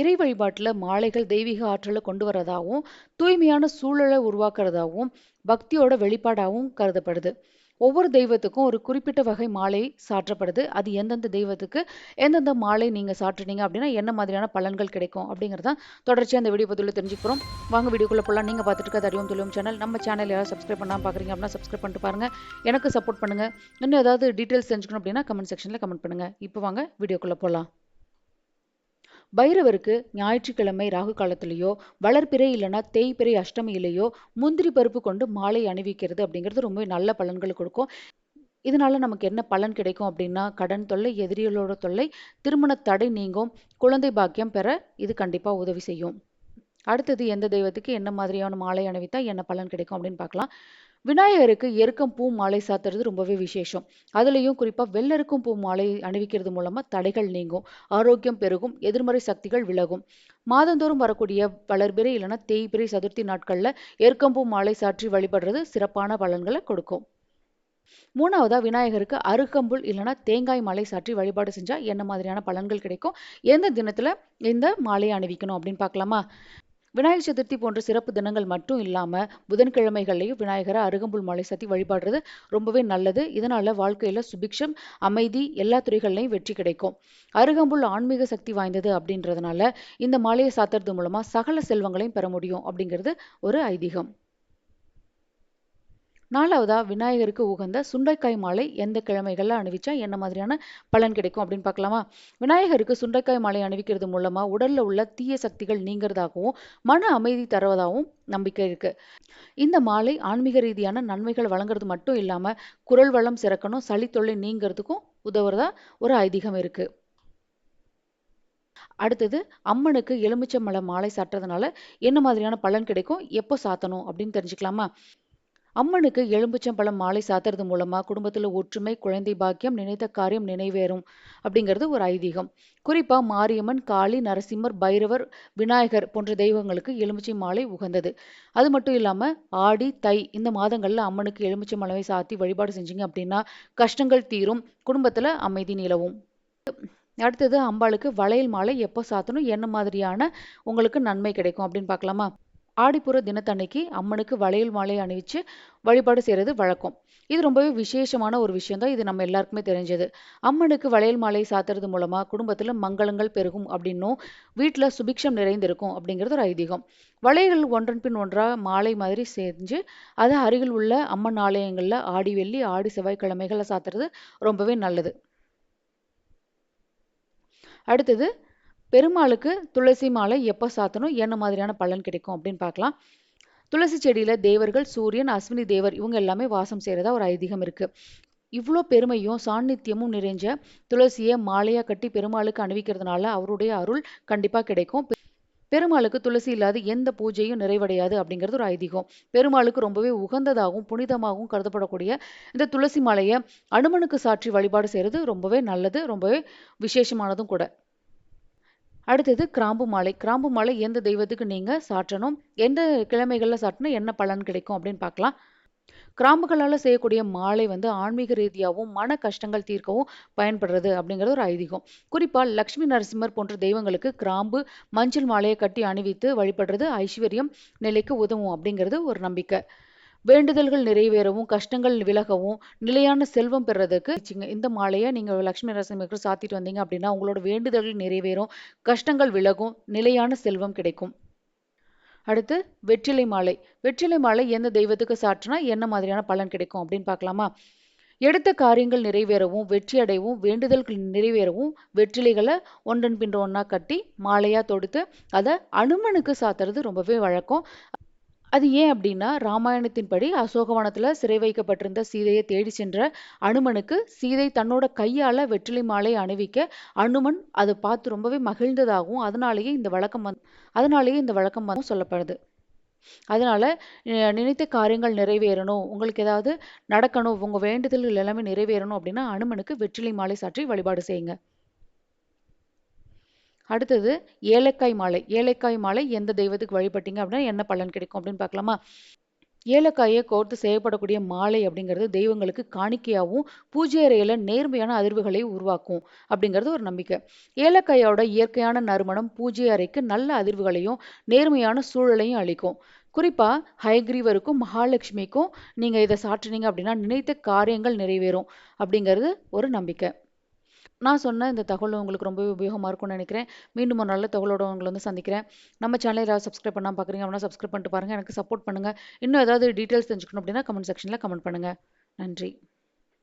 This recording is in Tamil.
இறை வழிபாட்டில் மாலைகள் தெய்வீக ஆற்றலை கொண்டு வரதாகவும் தூய்மையான சூழலை உருவாக்குறதாகவும் பக்தியோட வெளிப்பாடாகவும் கருதப்படுது. ஒவ்வொரு தெய்வத்துக்கும் ஒரு குறிப்பிட்ட வகை மாலை சாற்றப்படுது. அது எந்தெந்த தெய்வத்துக்கு எந்தெந்த மாலை நீங்கள் சாற்றுனீங்க அப்படின்னா என்ன மாதிரியான பலன்கள் கிடைக்கும் அப்படிங்கிறத தொடர்ச்சியாக அந்த வீடியோ பதிவில் தெரிஞ்சுக்கிறோம். வாங்க வீடியோக்குள்ளே போகலாம் நீங்கள் பார்த்துட்டு இருக்க அறிவும் தொழிலும் சேனல் நம்ம சேனல் யாராவது சப்ஸ்கிரைப் பண்ணால் பார்க்குறீங்க அப்படின்னா சப்ஸ்கிரைப் பண்ணிட்டு பாருங்கள் எனக்கு சப்போர்ட் பண்ணுங்கள் இன்னும் ஏதாவது டீட்டெயில்ஸ் தெரிஞ்சுக்கணும் அப்படின்னா கமெண்ட் செக்ஷனில் கமெண்ட் பண்ணுங்கள் இப்போ வாங்க வீடியோக்குள்ளே போகலாம் பைரவருக்கு ஞாயிற்றுக்கிழமை ராகு காலத்திலேயோ வளர்ப்பிறை இல்லைன்னா தேய்பிறை அஷ்டமியிலேயோ முந்திரி பருப்பு கொண்டு மாலை அணிவிக்கிறது அப்படிங்கிறது ரொம்ப நல்ல பலன்கள் கொடுக்கும். இதனால நமக்கு என்ன பலன் கிடைக்கும் அப்படின்னா கடன் தொல்லை எதிரிகளோட தொல்லை திருமண தடை நீங்கும் குழந்தை பாக்கியம் பெற இது கண்டிப்பாக உதவி செய்யும். அடுத்தது எந்த தெய்வத்துக்கு என்ன மாதிரியான மாலை அணிவித்தா என்ன பலன் கிடைக்கும் அப்படின்னு பார்க்கலாம். விநாயகருக்கு எருக்கம் பூ மாலை சாத்துறது ரொம்பவே விசேஷம். அதுலேயும் குறிப்பாக வெள்ளருக்கும் பூ மாலை அணிவிக்கிறது மூலமாக தடைகள் நீங்கும் ஆரோக்கியம் பெருகும் எதிர்மறை சக்திகள் விலகும். மாதந்தோறும் வரக்கூடிய வளர்பிறை இல்லைன்னா தேய்பிறை சதுர்த்தி நாட்களில் எருக்கம்பூ மாலை சாற்றி வழிபடுறது சிறப்பான பலன்களை கொடுக்கும். மூணாவதா விநாயகருக்கு அருகம்புல் இல்லைன்னா தேங்காய் மாலை சாற்றி வழிபாடு செஞ்சால் என்ன மாதிரியான பலன்கள் கிடைக்கும்? எந்த தினத்தில் இந்த மாலையை அணிவிக்கணும் அப்படின்னு பார்க்கலாமா? விநாயகர் சதுர்த்தி போன்ற சிறப்பு தினங்கள் மட்டும் இல்லாமல் புதன்கிழமைகள்லையும் விநாயகரை அருகம்புல் மாலை சத்தி வழிபாடுறது ரொம்பவே நல்லது. இதனால் வாழ்க்கையில் சுபிக்ஷம் அமைதி எல்லா துறைகள்லையும் வெற்றி கிடைக்கும். அருகம்புல் ஆன்மீக சக்தி வாய்ந்தது அப்படின்றதுனால இந்த மாலையை சாத்துறது மூலமாக சகல செல்வங்களையும் பெற முடியும் அப்படிங்கிறது ஒரு ஐதீகம். நாலாவதா விநாயகருக்கு உகந்த சுண்டைக்காய் மாலை எந்த கிழமைகளில் அணிவிச்சா என்ன மாதிரியான பலன் கிடைக்கும் அப்படின்னு பார்க்கலாமா? விநாயகருக்கு சுண்டைக்காய் மாலை அணிவிக்கிறது மூலமா உடல்ல உள்ள தீய சக்திகள் நீங்கிறதாகவும் மன அமைதி தருவதாகவும் நம்பிக்கை இருக்கு. இந்த மாலை ஆன்மீக ரீதியான நன்மைகள் வழங்குறது மட்டும் இல்லாம குரல் வளம் சிறக்கணும் சளி தொல்லை நீங்கிறதுக்கும் உதவுறதா ஒரு ஐதீகம் இருக்கு. அடுத்தது அம்மனுக்கு எலுமிச்சம்பழம் மாலை சாட்டுறதுனால என்ன மாதிரியான பலன் கிடைக்கும் எப்போ சாத்தணும் அப்படின்னு தெரிஞ்சுக்கலாமா? அம்மனுக்கு எலும்புச்சம்பழம் மாலை சாத்துறது மூலமா குடும்பத்துல ஒற்றுமை குழந்தை பாக்கியம் நினைத்த காரியம் நினைவேறும் அப்படிங்கிறது ஒரு ஐதீகம். குறிப்பா மாரியம்மன் காளி நரசிம்மர் பைரவர் விநாயகர் போன்ற தெய்வங்களுக்கு எலுமிச்சை மாலை உகந்தது. அது மட்டும் இல்லாம ஆடி தை இந்த மாதங்கள்ல அம்மனுக்கு எலுமிச்சை சாத்தி வழிபாடு செஞ்சீங்க அப்படின்னா கஷ்டங்கள் தீரும் குடும்பத்துல அமைதி நிலவும். அடுத்தது அம்பாளுக்கு வளையல் மாலை எப்போ சாத்தணும் என்ன மாதிரியான உங்களுக்கு நன்மை கிடைக்கும் அப்படின்னு பார்க்கலாமா? ஆடிப்புற தினத்தன்னைக்கு அம்மனுக்கு வளையல் மாலை அணிவிச்சு வழிபாடு செய்கிறது வழக்கம். இது ரொம்பவே விசேஷமான ஒரு விஷயம் தான் இது நம்ம எல்லாருக்குமே தெரிஞ்சது. அம்மனுக்கு வளையல் மாலை சாத்துறது மூலமாக குடும்பத்தில் மங்களங்கள் பெருகும் அப்படின்னும் வீட்டில் சுபிக்ஷம் நிறைந்திருக்கும் அப்படிங்கிறது ஒரு ஐதீகம். வளையல் ஒன்றன் பின் ஒன்றாக மாலை மாதிரி செஞ்சு அதை அருகில் உள்ள அம்மன் ஆலயங்களில் ஆடி வெள்ளி ஆடி செவ்வாய்க்கிழமைகளை சாத்துறது ரொம்பவே நல்லது. அடுத்தது பெருமாளுக்கு துளசி மாலை எப்போ சாத்தணும் என்ன மாதிரியான பலன் கிடைக்கும் அப்படின்னு பார்க்கலாம். துளசி செடியில தேவர்கள் சூரியன் அஸ்வினி தேவர் இவங்க எல்லாமே வாசம் செய்யறதா ஒரு ஐதீகம் இருக்கு. இவ்வளோ பெருமையும் சாநித்தியமும் நிறைஞ்ச துளசியை மாலையாக கட்டி பெருமாளுக்கு அணிவிக்கிறதுனால அவருடைய அருள் கண்டிப்பாக கிடைக்கும். பெருமாளுக்கு துளசி இல்லாத எந்த பூஜையும் நிறைவடையாது அப்படிங்கிறது ஒரு ஐதீகம். பெருமாளுக்கு ரொம்பவே உகந்ததாகவும் புனிதமாகவும் கருதப்படக்கூடிய இந்த துளசி மாலையை அனுமனுக்கு சாற்றி வழிபாடு செய்கிறது ரொம்பவே நல்லது ரொம்பவே விசேஷமானதும் கூட. அடுத்தது கிராம்பு மாலை. கிராம்பு மாலை எந்த தெய்வத்துக்கு நீங்கள் சாற்றணும்? எந்த கிழமைகளில் சாட்டினா என்ன பலன் கிடைக்கும் அப்படின்னு பார்க்கலாம். கிராம்புகளால் செய்யக்கூடிய மாலை வந்து ஆன்மீக ரீதியாகவும் மன கஷ்டங்கள் தீர்க்கவும் பயன்படுறது அப்படிங்கிறது ஒரு ஐதீகம். குறிப்பாக லக்ஷ்மி நரசிம்மர் போன்ற தெய்வங்களுக்கு கிராம்பு மஞ்சள் மாலையை கட்டி அணிவித்து வழிபடுறது ஐஸ்வர்யம் நிலைக்கு உதவும் அப்படிங்கிறது ஒரு நம்பிக்கை. வேண்டுதல்கள் நிறைவேறவும் கஷ்டங்கள் விலகவும் நிலையான செல்வம் பெறதுக்கு இந்த மாலையை நீங்கள் லக்ஷ்மி நரசிம்மருக்கு சாத்திட்டு வந்தீங்க அப்படின்னா உங்களோட வேண்டுதல்கள் நிறைவேறும் கஷ்டங்கள் விலகும் நிலையான செல்வம் கிடைக்கும். அடுத்து வெற்றிலை மாலை. வெற்றிலை மாலை எந்த தெய்வத்துக்கு சாற்றினா என்ன மாதிரியான பலன் கிடைக்கும் அப்படின்னு பார்க்கலாமா? எடுத்த காரியங்கள் நிறைவேறவும் வெற்றி அடையவும் வேண்டுதல்கள் நிறைவேறவும் வெற்றிலைகளை ஒன்றன் பின் ஒன்றா கட்டி மாலையாக தொடுத்து அதை அனுமனுக்கு சாத்துறது ரொம்பவே வழக்கம். அது ஏன் அப்படின்னா ராமாயணத்தின்படி அசோகவனத்தில் சிறை வைக்கப்பட்டிருந்த சீதையை தேடி சென்ற அனுமனுக்கு சீதை தன்னோட கையால் வெற்றிலை மாலை அணிவிக்க அனுமன் அதை பார்த்து ரொம்பவே மகிழ்ந்ததாகவும் அதனாலேயே இந்த வழக்கம் வந் அதனாலேயே இந்த வழக்கம் வந்து சொல்லப்படுது. அதனால நினைத்த காரியங்கள் நிறைவேறணும். உங்களுக்கு ஏதாவது நடக்கணும் உங்கள் வேண்டுதல்கள் எல்லாமே நிறைவேறணும் அப்படின்னா அனுமனுக்கு வெற்றிலை மாலை சாற்றி வழிபாடு செய்யுங்க. அடுத்தது ஏலக்காய் மாலை. ஏலக்காய் மாலை எந்த தெய்வத்துக்கு வழிபட்டீங்க அப்படின்னா என்ன பலன் கிடைக்கும் அப்படின்னு பார்க்கலாமா? ஏலக்காயை கோர்த்து செய்யப்படக்கூடிய மாலை அப்படிங்கிறது தெய்வங்களுக்கு காணிக்கையாகவும் பூஜை அறையில் நேர்மையான அதிர்வுகளை உருவாக்கும் அப்படிங்கிறது ஒரு நம்பிக்கை. ஏலக்காயோட இயற்கையான நறுமணம் பூஜை அறைக்கு நல்ல அதிர்வுகளையும் நேர்மையான சூழலையும் அளிக்கும். குறிப்பாக ஹயக்ரீவருக்கும் மகாலட்சுமிக்கும் நீங்கள் இதை சாற்றினீங்க அப்படின்னா நினைத்த காரியங்கள் நிறைவேறும் அப்படிங்கிறது ஒரு நம்பிக்கை. நான் சொன்ன இந்த தகவல் உங்களுக்கு ரொம்பவே உபயோகமாக இருக்கும்னு நினைக்கிறேன். மீண்டும் ஒரு நல்ல தகவலோட உங்களை வந்து சந்திக்கிறேன். நம்ம சேனலை யாராவது சப்ஸ்கிரைப் பண்ணால் பார்க்குறீங்க அப்படின்னா சப்ஸ்கிரைப் பண்ணிட்டு பாருங்கள் எனக்கு சப்போர்ட் பண்ணுங்கள் இன்னும் ஏதாவது டீட்டெயில்ஸ் தெரிஞ்சுக்கணும் அப்படின்னா கமெண்ட் செக்ஷனில் கமெண்ட் பண்ணுங்கள் நன்றி.